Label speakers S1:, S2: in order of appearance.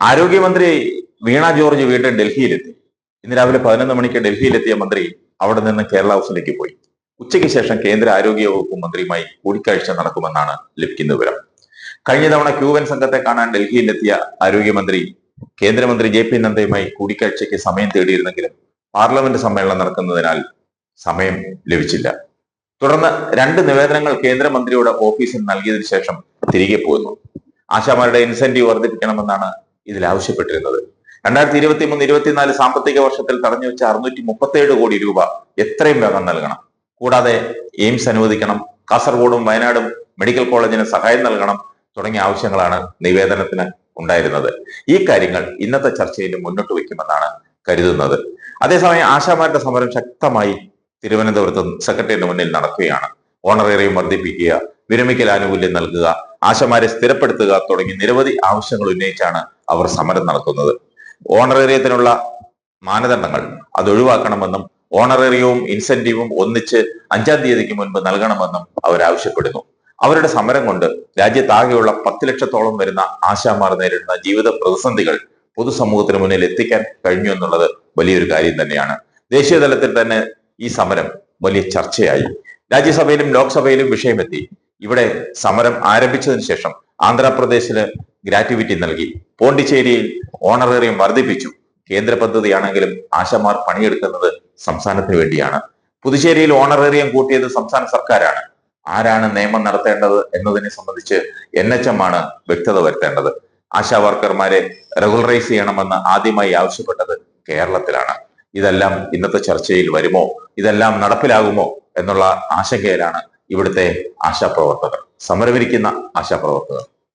S1: ആരോഗ്യമന്ത്രി വീണ ജോർജ് വീണ്ടും ഡൽഹിയിലെത്തി. ഇന്ന് രാവിലെ പതിനൊന്ന് മണിക്ക് ഡൽഹിയിലെത്തിയ മന്ത്രി അവിടെ നിന്ന് കേരള ഹൗസിലേക്ക് പോയി. ഉച്ചയ്ക്ക് ശേഷം കേന്ദ്ര ആരോഗ്യ വകുപ്പ് മന്ത്രിയുമായി കൂടിക്കാഴ്ച നടക്കുമെന്നാണ് ലഭിക്കുന്ന വിവരം. കഴിഞ്ഞ തവണ ക്യൂവൻ സംഘത്തെ കാണാൻ ഡൽഹിയിലെത്തിയ ആരോഗ്യമന്ത്രി കേന്ദ്രമന്ത്രി ജെ പി നദ്ദയുമായി കൂടിക്കാഴ്ചയ്ക്ക് സമയം തേടിയിരുന്നെങ്കിലും പാർലമെന്റ് സമ്മേളനം നടക്കുന്നതിനാൽ സമയം ലഭിച്ചില്ല. തുടർന്ന് രണ്ട് നിവേദനങ്ങൾ കേന്ദ്രമന്ത്രിയുടെ ഓഫീസിൽ നൽകിയതിനു ശേഷം തിരികെ പോകുന്നു ആശാമാരുടെ ഇൻസെന്റീവ് വർദ്ധിപ്പിക്കണമെന്നാണ് ഇതിൽ ആവശ്യപ്പെട്ടിരുന്നത് രണ്ടായിരത്തി ഇരുപത്തി മൂന്ന് ഇരുപത്തിനാല് സാമ്പത്തിക വർഷത്തിൽ തടഞ്ഞു വെച്ച അറുന്നൂറ്റി മുപ്പത്തേഴ് കോടി രൂപ എത്രയും വേഗം നൽകണം. കൂടാതെ എയിംസ് അനുവദിക്കണം കാസർഗോഡും വയനാടും മെഡിക്കൽ കോളേജിന് സഹായം നൽകണം തുടങ്ങിയ ആവശ്യങ്ങളാണ് നിവേദനത്തിന് ഉണ്ടായിരുന്നത്. ഈ കാര്യങ്ങൾ ഇന്നത്തെ ചർച്ചയിൽ മുന്നോട്ട് വയ്ക്കുമെന്നാണ് കരുതുന്നത്. അതേസമയം ആശാമാരുടെ സമരം ശക്തമായി തിരുവനന്തപുരത്ത് സെക്രട്ടറിയുടെ മുന്നിൽ നടക്കുകയാണ്. ഓണറേറിയം വർദ്ധിപ്പിക്കുക വിരമിക്കൽ ആനുകൂല്യം നൽകുക ആശമാരെ സ്ഥിരപ്പെടുത്തുക തുടങ്ങി നിരവധി ആവശ്യങ്ങൾ ഉന്നയിച്ചാണ് അവർ സമരം നടത്തുന്നത്. ഓണറേറിയത്തിനുള്ള മാനദണ്ഡങ്ങൾ അത് ഒഴിവാക്കണമെന്നും ഓണറേറിയവും ഇൻസെന്റീവും ഒന്നിച്ച് അഞ്ചാം തീയതിക്ക് മുൻപ് നൽകണമെന്നും അവർ ആവശ്യപ്പെടുന്നു. അവരുടെ സമരം കൊണ്ട് രാജ്യത്താകെയുള്ള പത്ത് ലക്ഷത്തോളം വരുന്ന ആശാമാർ നേരിടുന്ന ജീവിത പ്രതിസന്ധികൾ പൊതുസമൂഹത്തിന് മുന്നിൽ എത്തിക്കാൻ കഴിഞ്ഞു എന്നുള്ളത് വലിയൊരു കാര്യം തന്നെയാണ്. ദേശീയ തലത്തിൽ തന്നെ ഈ സമരം വലിയ ചർച്ചയായി. രാജ്യസഭയിലും ലോക്സഭയിലും വിഷയമെത്തി. ഇവിടെ സമരം ആരംഭിച്ചതിന് ശേഷം ആന്ധ്രാപ്രദേശിൽ ഗ്രാറ്റുവിറ്റി നൽകി. പോണ്ടിച്ചേരിയിൽ ഓണറേറിയം വർദ്ധിപ്പിച്ചു. കേന്ദ്ര പദ്ധതിയാണെങ്കിലും ആശമാർ പണിയെടുക്കുന്നത് സംസ്ഥാനത്തിന് വേണ്ടിയാണ്. പുതുച്ചേരിയിൽ ഓണറേറിയം കൂട്ടിയത് സംസ്ഥാന സർക്കാരാണ്. ആരാണ് നിയമം നടത്തേണ്ടത് എന്നതിനെ സംബന്ധിച്ച് എൻ എച്ച് എം ആണ് വ്യക്തത വരുത്തേണ്ടത്. ആശാ വർക്കർമാരെ റെഗുലറൈസ് ചെയ്യണമെന്ന് ആദ്യമായി ആവശ്യപ്പെട്ടത് കേരളത്തിലാണ്. ഇതെല്ലാം ഇന്നത്തെ ചർച്ചയിൽ വരുമോ? ഇതെല്ലാം നടപ്പിലാകുമോ എന്നുള്ള ആശങ്കയിലാണ് ഇവിടുത്തെ ആശാപ്രവർത്തകർ സമരമിരിക്കുന്ന ആശാപ്രവർത്തകർ